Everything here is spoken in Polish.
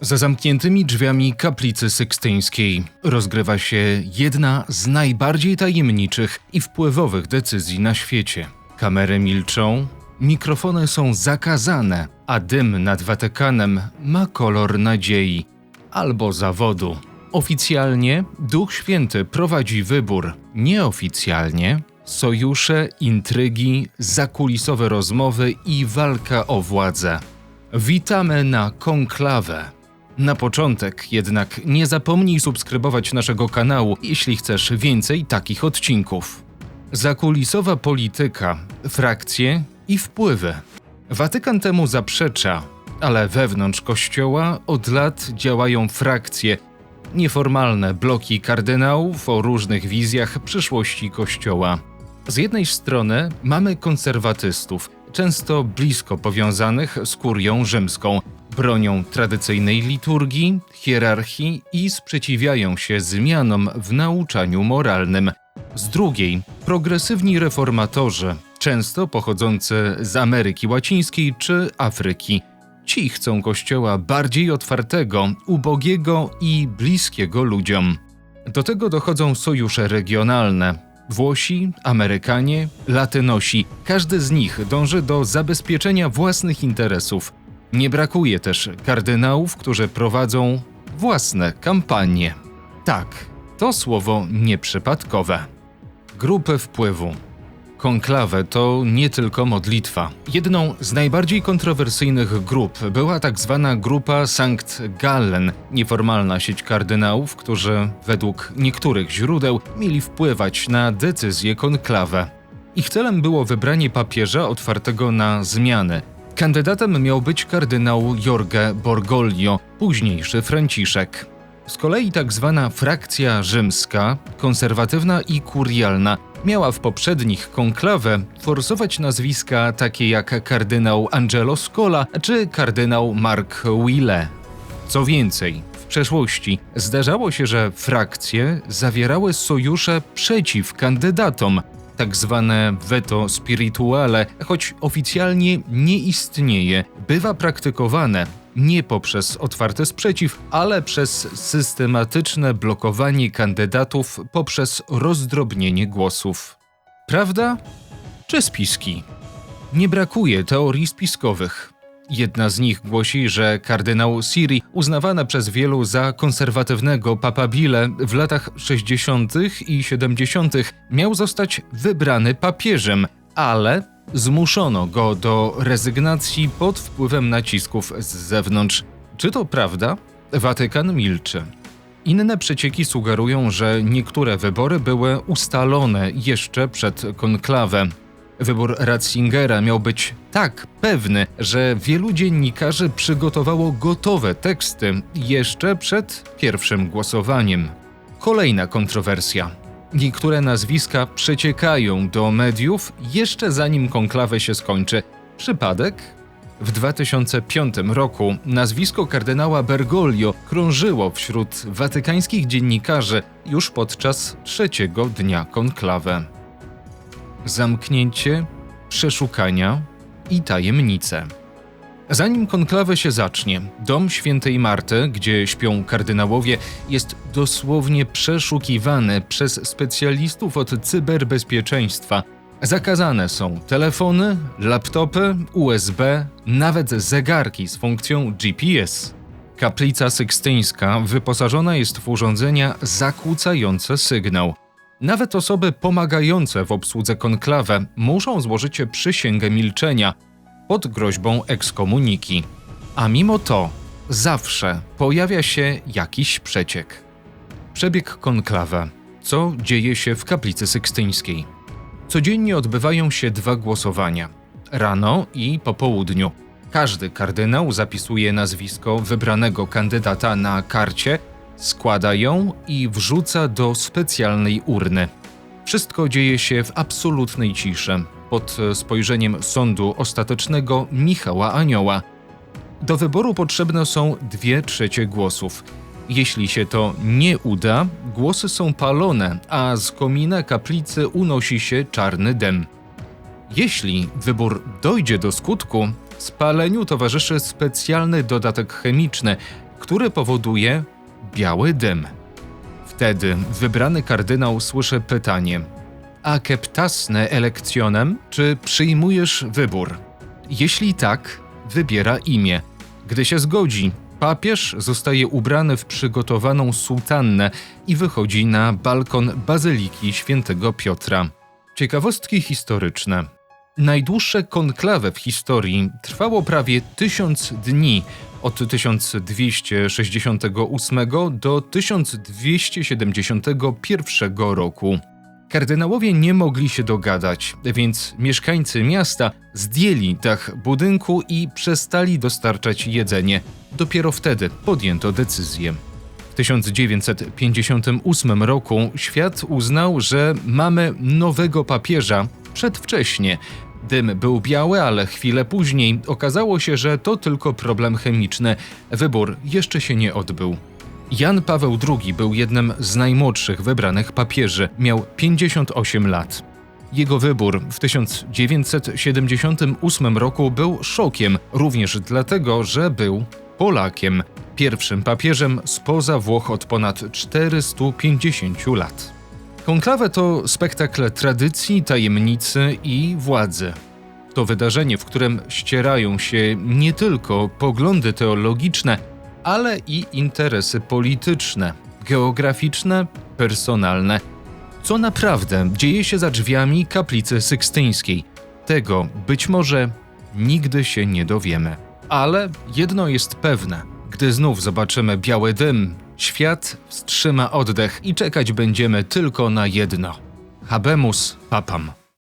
Za zamkniętymi drzwiami kaplicy sykstyńskiej rozgrywa się jedna z najbardziej tajemniczych i wpływowych decyzji na świecie. Kamery milczą, mikrofony są zakazane, a dym nad Watykanem ma kolor nadziei albo zawodu. Oficjalnie Duch Święty prowadzi wybór, nieoficjalnie sojusze, intrygi, zakulisowe rozmowy i walka o władzę. Witamy na konklawę. Na początek jednak nie zapomnij subskrybować naszego kanału, jeśli chcesz więcej takich odcinków. Zakulisowa polityka, frakcje i wpływy. Watykan temu zaprzecza, ale wewnątrz kościoła od lat działają frakcje, nieformalne bloki kardynałów o różnych wizjach przyszłości kościoła. Z jednej strony mamy konserwatystów, często blisko powiązanych z kurią rzymską, bronią tradycyjnej liturgii, hierarchii i sprzeciwiają się zmianom w nauczaniu moralnym. Z drugiej progresywni reformatorzy, często pochodzący z Ameryki Łacińskiej czy Afryki. Ci chcą kościoła bardziej otwartego, ubogiego i bliskiego ludziom. Do tego dochodzą sojusze regionalne. Włosi, Amerykanie, Latynosi, każdy z nich dąży do zabezpieczenia własnych interesów. Nie brakuje też kardynałów, którzy prowadzą własne kampanie. Tak, to słowo nieprzypadkowe. Grupy wpływu. Konklawę to nie tylko modlitwa. Jedną z najbardziej kontrowersyjnych grup była tak zwana grupa Sankt Gallen, nieformalna sieć kardynałów, którzy według niektórych źródeł mieli wpływać na decyzję konklawę. Ich celem było wybranie papieża otwartego na zmiany. Kandydatem miał być kardynał Jorge Borgoglio, późniejszy Franciszek. Z kolei tak zwana frakcja rzymska, konserwatywna i kurialna miała w poprzednich konklawę forsować nazwiska takie jak kardynał Angelo Scola czy kardynał Mark Wille. Co więcej, w przeszłości zdarzało się, że frakcje zawierały sojusze przeciw kandydatom, tak zwane veto spirituale, choć oficjalnie nie istnieje, bywa praktykowane nie poprzez otwarty sprzeciw, ale przez systematyczne blokowanie kandydatów poprzez rozdrobnienie głosów. Prawda czy spiski? Nie brakuje teorii spiskowych. Jedna z nich głosi, że kardynał Siri, uznawana przez wielu za konserwatywnego papabile w latach 60. i 70., miał zostać wybrany papieżem, ale zmuszono go do rezygnacji pod wpływem nacisków z zewnątrz. Czy to prawda? Watykan milczy. Inne przecieki sugerują, że niektóre wybory były ustalone jeszcze przed konklawem. Wybór Ratzingera miał być tak pewny, że wielu dziennikarzy przygotowało gotowe teksty jeszcze przed pierwszym głosowaniem. Kolejna kontrowersja. Niektóre nazwiska przeciekają do mediów jeszcze zanim konklawę się skończy. Przypadek? W 2005 roku nazwisko kardynała Bergoglio krążyło wśród watykańskich dziennikarzy już podczas trzeciego dnia konklawy zamknięcie, przeszukania i tajemnice. Zanim konklawę się zacznie, dom świętej Marty, gdzie śpią kardynałowie, jest dosłownie przeszukiwany przez specjalistów od cyberbezpieczeństwa. Zakazane są telefony, laptopy, USB, nawet zegarki z funkcją GPS. Kaplica sykstyńska wyposażona jest w urządzenia zakłócające sygnał. Nawet osoby pomagające w obsłudze konklawę muszą złożyć przysięgę milczenia pod groźbą ekskomuniki. A mimo to zawsze pojawia się jakiś przeciek. Przebieg konklawa. Co dzieje się w kaplicy sykstyńskiej? Codziennie odbywają się dwa głosowania rano i po południu. Każdy kardynał zapisuje nazwisko wybranego kandydata na karcie składa ją i wrzuca do specjalnej urny. Wszystko dzieje się w absolutnej ciszy, pod spojrzeniem sądu ostatecznego Michała Anioła. Do wyboru potrzebne są dwie trzecie głosów. Jeśli się to nie uda, głosy są palone, a z komina kaplicy unosi się czarny dym. Jeśli wybór dojdzie do skutku, spaleniu towarzyszy specjalny dodatek chemiczny, który powoduje biały dym. Wtedy wybrany kardynał słyszy pytanie: Acceptasne electionem, czy przyjmujesz wybór? Jeśli tak, wybiera imię. Gdy się zgodzi, papież zostaje ubrany w przygotowaną sułtannę i wychodzi na balkon Bazyliki Świętego Piotra. Ciekawostki historyczne. Najdłuższe konklawę w historii trwało prawie tysiąc dni, od 1268 do 1271 roku. Kardynałowie nie mogli się dogadać, więc mieszkańcy miasta zdjęli dach budynku i przestali dostarczać jedzenie. Dopiero wtedy podjęto decyzję. W 1958 roku świat uznał, że mamy nowego papieża przedwcześnie. Dym był biały, ale chwilę później okazało się, że to tylko problem chemiczny. Wybór jeszcze się nie odbył. Jan Paweł II był jednym z najmłodszych wybranych papieży. Miał 58 lat. Jego wybór w 1978 roku był szokiem, również dlatego, że był Polakiem, pierwszym papieżem spoza Włoch od ponad 450 lat. Konklawę to spektakl tradycji, tajemnicy i władzy. To wydarzenie, w którym ścierają się nie tylko poglądy teologiczne, ale i interesy polityczne, geograficzne, personalne. Co naprawdę dzieje się za drzwiami kaplicy sykstyńskiej? Tego być może nigdy się nie dowiemy. Ale jedno jest pewne: gdy znów zobaczymy biały dym, świat wstrzyma oddech i czekać będziemy tylko na jedno. Habemus papam.